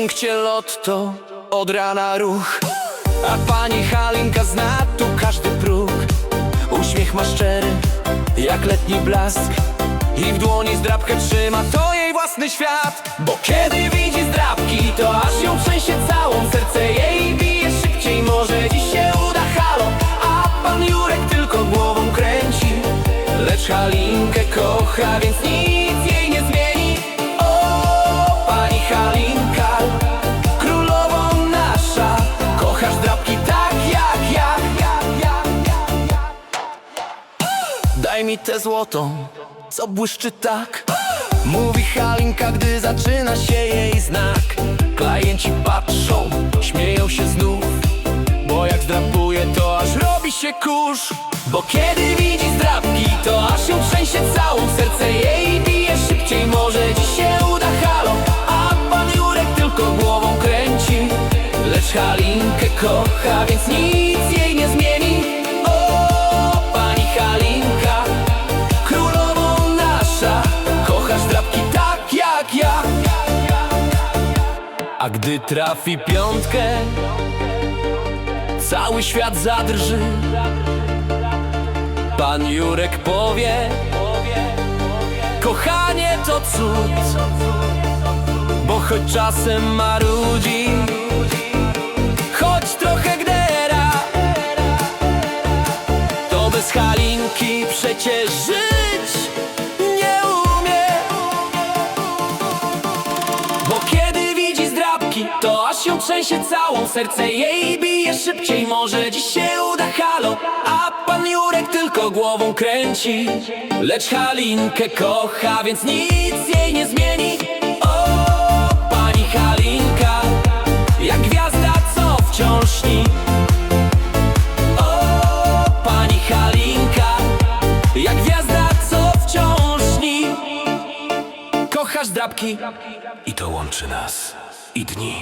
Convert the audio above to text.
punkcie lotto od rana ruch. A pani Halinka zna tu każdy próg. Uśmiech ma szczery, jak letni blask. I w dłoni zdrabkę trzyma, to jej własny świat. Bo kiedy widzi zdrabki, to aż ją trzęsie całą Serce. Jej bije szybciej, może dziś się uda. Halo A pan Jurek tylko głową kręci. Lecz Halinkę kocha, więc nic Daj mi tę złotą, co błyszczy tak. Mówi Halinka, gdy zaczyna się jej znak. Klienci patrzą, śmieją się znów Bo jak zdrapuje, to aż robi się kurz. Bo kiedy widzi zdrapki, to aż ją trzęsie całą Serce. Jej bije szybciej, może dziś się uda. Halo A pan Jurek tylko głową kręci. Lecz Halinkę kocha, więc nic A gdy trafi piątkę Cały świat zadrży. Pan Jurek powie Kochanie to cud Bo choć czasem marudzi Choć trochę gdera To bez Halinki przecież żyć aż się trzęsie całą Serce jej. Bije szybciej, może dziś się uda. Halo A pan Jurek tylko głową kręci. Lecz Halinkę kocha, więc nic jej nie zmieni. O, pani Halinka, jak gwiazda, co wciąż śni O, pani Halinka, jak gwiazda, co wciąż śni Kochasz drapki i to łączy nas. I dni